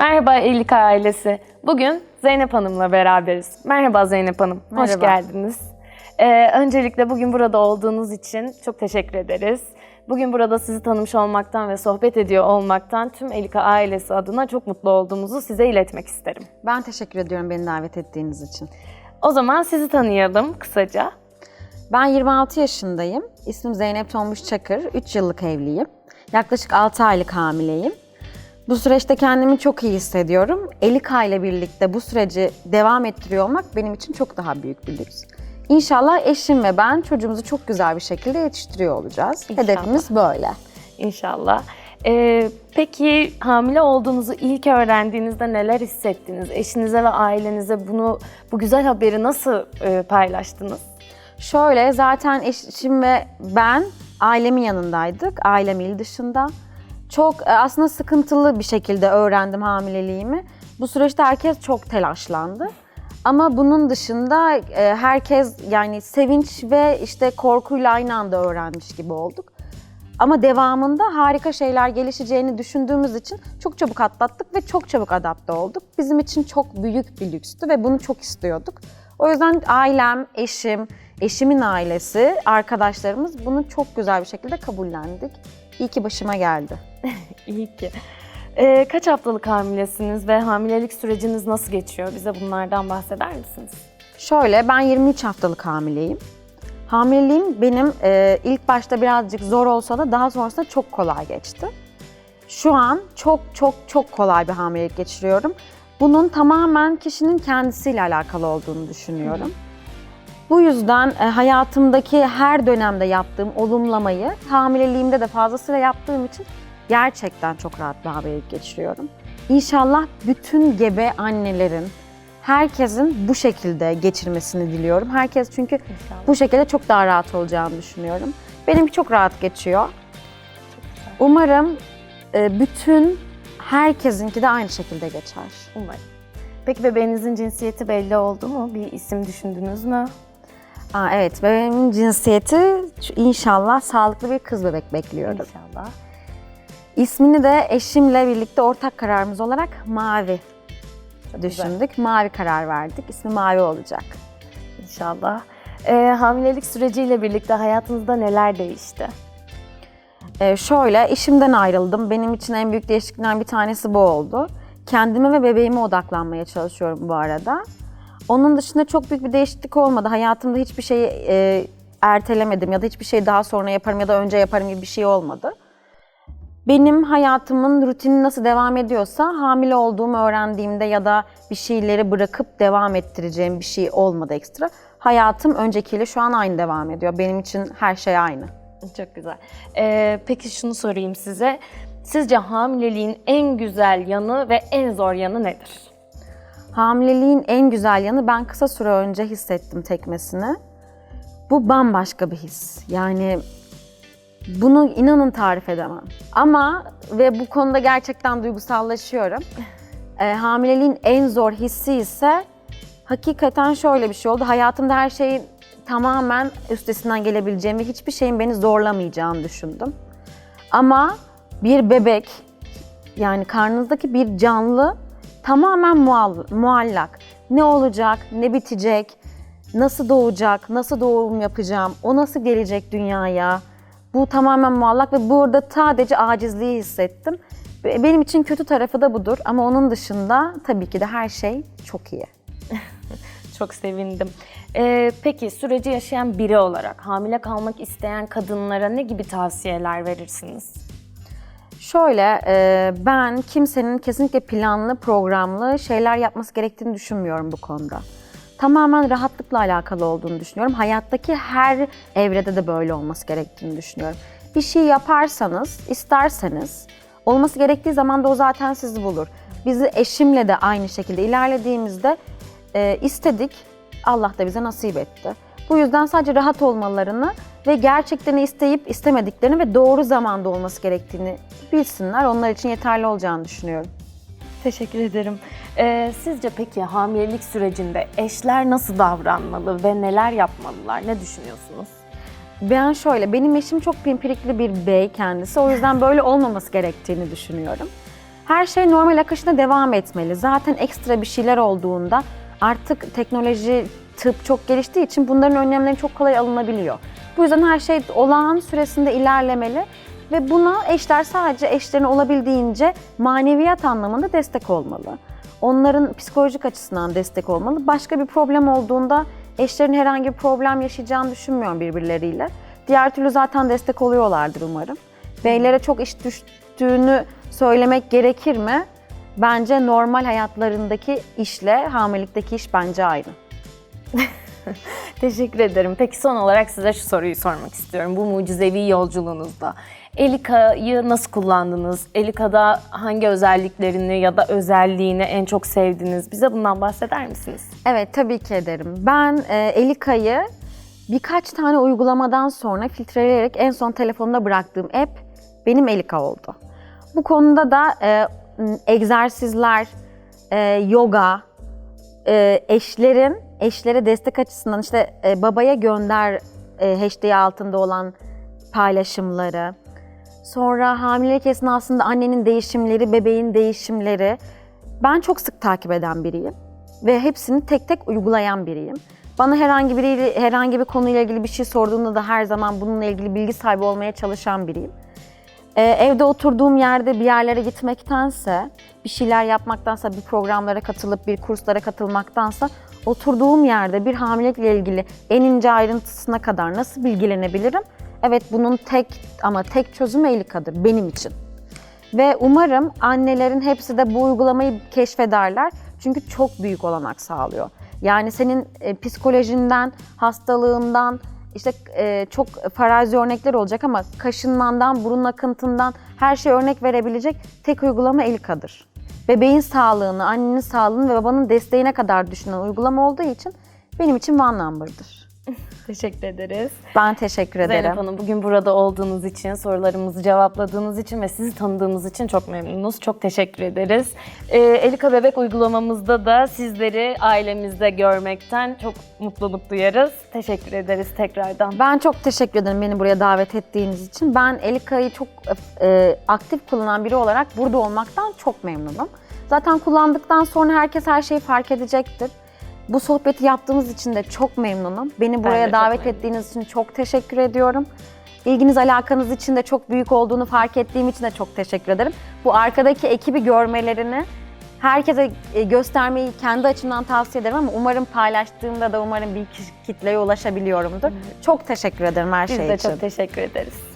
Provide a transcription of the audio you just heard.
Merhaba Elika ailesi. Bugün Zeynep Hanım'la beraberiz. Merhaba Zeynep Hanım. Hoş Merhaba. geldiniz. Ee, öncelikle bugün burada olduğunuz için çok teşekkür ederiz. Bugün burada sizi tanımış olmaktan ve sohbet ediyor olmaktan tüm Elika ailesi adına çok mutlu olduğumuzu size iletmek isterim. Ben teşekkür ediyorum beni davet ettiğiniz için. O zaman sizi tanıyalım kısaca. Ben 26 yaşındayım. İsmim Zeynep Tombuş Çakır. 3 yıllık evliyim. Yaklaşık 6 aylık hamileyim. Bu süreçte kendimi çok iyi hissediyorum. Elika ile birlikte bu süreci devam ettiriyor olmak benim için çok daha büyük bir lüks. İnşallah eşim ve ben çocuğumuzu çok güzel bir şekilde yetiştiriyor olacağız. İnşallah. Hedefimiz böyle. İnşallah. Ee, peki hamile olduğunuzu ilk öğrendiğinizde neler hissettiniz? Eşinize ve ailenize bunu bu güzel haberi nasıl e, paylaştınız? Şöyle zaten eşim ve ben ailemin yanındaydık. Ailem il dışında. Çok e, aslında sıkıntılı bir şekilde öğrendim hamileliğimi. Bu süreçte herkes çok telaşlandı. Ama bunun dışında e, herkes yani sevinç ve işte korkuyla aynı anda öğrenmiş gibi olduk. Ama devamında harika şeyler gelişeceğini düşündüğümüz için çok çabuk atlattık ve çok çabuk adapte olduk. Bizim için çok büyük bir lükstü ve bunu çok istiyorduk. O yüzden ailem, eşim, eşimin ailesi, arkadaşlarımız bunu çok güzel bir şekilde kabullendik. İyi ki başıma geldi. İyi ki. Ee, kaç haftalık hamilesiniz ve hamilelik süreciniz nasıl geçiyor? Bize bunlardan bahseder misiniz? Şöyle ben 23 haftalık hamileyim. Hamileliğim benim e, ilk başta birazcık zor olsa da daha sonrasında çok kolay geçti. Şu an çok çok çok kolay bir hamilelik geçiriyorum. Bunun tamamen kişinin kendisiyle alakalı olduğunu düşünüyorum. Bu yüzden e, hayatımdaki her dönemde yaptığım olumlamayı hamileliğimde de fazlasıyla yaptığım için gerçekten çok rahat bir hamilelik geçiriyorum. İnşallah bütün gebe annelerin, herkesin bu şekilde geçirmesini diliyorum. Herkes çünkü İnşallah. bu şekilde çok daha rahat olacağını düşünüyorum. Benimki çok rahat geçiyor. Umarım e, bütün herkesinki de aynı şekilde geçer. Umarım. Peki bebeğinizin cinsiyeti belli oldu mu? Bir isim düşündünüz mü? Aa, evet, bebeğimin cinsiyeti inşallah sağlıklı bir kız bebek bekliyorum. İnşallah. İsmini de eşimle birlikte ortak kararımız olarak Mavi Çok güzel. düşündük. Mavi karar verdik. İsmi Mavi olacak. İnşallah. Ee, hamilelik süreciyle birlikte hayatınızda neler değişti? Ee, şöyle, işimden ayrıldım. Benim için en büyük değişikliklerden bir tanesi bu oldu. Kendime ve bebeğime odaklanmaya çalışıyorum bu arada. Onun dışında çok büyük bir değişiklik olmadı. Hayatımda hiçbir şeyi e, ertelemedim ya da hiçbir şey daha sonra yaparım ya da önce yaparım gibi bir şey olmadı. Benim hayatımın rutini nasıl devam ediyorsa hamile olduğumu öğrendiğimde ya da bir şeyleri bırakıp devam ettireceğim bir şey olmadı ekstra. Hayatım öncekiyle şu an aynı devam ediyor. Benim için her şey aynı. Çok güzel. Ee, peki şunu sorayım size. Sizce hamileliğin en güzel yanı ve en zor yanı nedir? Hamileliğin en güzel yanı ben kısa süre önce hissettim tekmesini. Bu bambaşka bir his. Yani bunu inanın tarif edemem. Ama ve bu konuda gerçekten duygusallaşıyorum. Ee, hamileliğin en zor hissi ise hakikaten şöyle bir şey oldu. Hayatımda her şeyin tamamen üstesinden gelebileceğim ve hiçbir şeyin beni zorlamayacağını düşündüm. Ama bir bebek yani karnınızdaki bir canlı tamamen muall- muallak. Ne olacak, ne bitecek, nasıl doğacak, nasıl doğum yapacağım, o nasıl gelecek dünyaya. Bu tamamen muallak ve burada sadece acizliği hissettim. Benim için kötü tarafı da budur ama onun dışında tabii ki de her şey çok iyi. Çok sevindim. Ee, peki süreci yaşayan biri olarak hamile kalmak isteyen kadınlara ne gibi tavsiyeler verirsiniz? Şöyle, e, ben kimsenin kesinlikle planlı, programlı şeyler yapması gerektiğini düşünmüyorum bu konuda. Tamamen rahatlıkla alakalı olduğunu düşünüyorum. Hayattaki her evrede de böyle olması gerektiğini düşünüyorum. Bir şey yaparsanız, isterseniz, olması gerektiği zaman da o zaten sizi bulur. Bizi eşimle de aynı şekilde ilerlediğimizde e, istedik, Allah da bize nasip etti. Bu yüzden sadece rahat olmalarını ve gerçekten isteyip istemediklerini ve doğru zamanda olması gerektiğini bilsinler. Onlar için yeterli olacağını düşünüyorum. Teşekkür ederim. Ee, sizce peki hamilelik sürecinde eşler nasıl davranmalı ve neler yapmalılar? Ne düşünüyorsunuz? Ben şöyle, benim eşim çok pimpirikli bir bey kendisi. O yüzden böyle olmaması gerektiğini düşünüyorum. Her şey normal akışına devam etmeli. Zaten ekstra bir şeyler olduğunda artık teknoloji, tıp çok geliştiği için bunların önlemleri çok kolay alınabiliyor. Bu yüzden her şey olağan süresinde ilerlemeli ve buna eşler sadece eşlerine olabildiğince maneviyat anlamında destek olmalı. Onların psikolojik açısından destek olmalı. Başka bir problem olduğunda eşlerin herhangi bir problem yaşayacağını düşünmüyorum birbirleriyle. Diğer türlü zaten destek oluyorlardır umarım. Beylere çok iş düştüğünü söylemek gerekir mi? Bence normal hayatlarındaki işle hamilelikteki iş bence aynı. Teşekkür ederim. Peki son olarak size şu soruyu sormak istiyorum. Bu mucizevi yolculuğunuzda Elika'yı nasıl kullandınız? Elika'da hangi özelliklerini ya da özelliğini en çok sevdiniz? Bize bundan bahseder misiniz? Evet tabii ki ederim. Ben e, Elika'yı birkaç tane uygulamadan sonra filtreleyerek en son telefonumda bıraktığım app benim Elika oldu. Bu konuda da e, egzersizler, e, yoga, e, eşlerin eşlere destek açısından işte e, babaya gönder e, hashtag altında olan paylaşımları, sonra hamilelik esnasında annenin değişimleri, bebeğin değişimleri ben çok sık takip eden biriyim ve hepsini tek tek uygulayan biriyim. Bana herhangi biri herhangi bir konuyla ilgili bir şey sorduğunda da her zaman bununla ilgili bilgi sahibi olmaya çalışan biriyim. Ee, evde oturduğum yerde bir yerlere gitmektense, bir şeyler yapmaktansa, bir programlara katılıp bir kurslara katılmaktansa oturduğum yerde bir hamilelikle ilgili en ince ayrıntısına kadar nasıl bilgilenebilirim? Evet bunun tek ama tek çözümü Elika'dır benim için. Ve umarım annelerin hepsi de bu uygulamayı keşfederler. Çünkü çok büyük olanak sağlıyor. Yani senin e, psikolojinden, hastalığından, işte e, çok farazi örnekler olacak ama kaşınmandan, burun akıntından her şey örnek verebilecek tek uygulama Elika'dır. Bebeğin sağlığını, annenin sağlığını ve babanın desteğine kadar düşünen uygulama olduğu için benim için one number'dır. Teşekkür ederiz. Ben teşekkür ederim. Zeynep Hanım bugün burada olduğunuz için, sorularımızı cevapladığınız için ve sizi tanıdığımız için çok memnunuz. Çok teşekkür ederiz. Ee, Elika Bebek uygulamamızda da sizleri ailemizde görmekten çok mutluluk duyarız. Teşekkür ederiz tekrardan. Ben çok teşekkür ederim beni buraya davet ettiğiniz için. Ben Elika'yı çok e, aktif kullanan biri olarak burada olmaktan çok memnunum. Zaten kullandıktan sonra herkes her şeyi fark edecektir. Bu sohbeti yaptığımız için de çok memnunum. Beni buraya de çok davet ettiğiniz için çok teşekkür ediyorum. İlginiz alakanız için de çok büyük olduğunu fark ettiğim için de çok teşekkür ederim. Bu arkadaki ekibi görmelerini herkese e, göstermeyi kendi açımdan tavsiye ederim ama umarım paylaştığımda da umarım bir kitleye ulaşabiliyorumdur. Çok teşekkür ederim her Biz şey de için. çok teşekkür ederiz.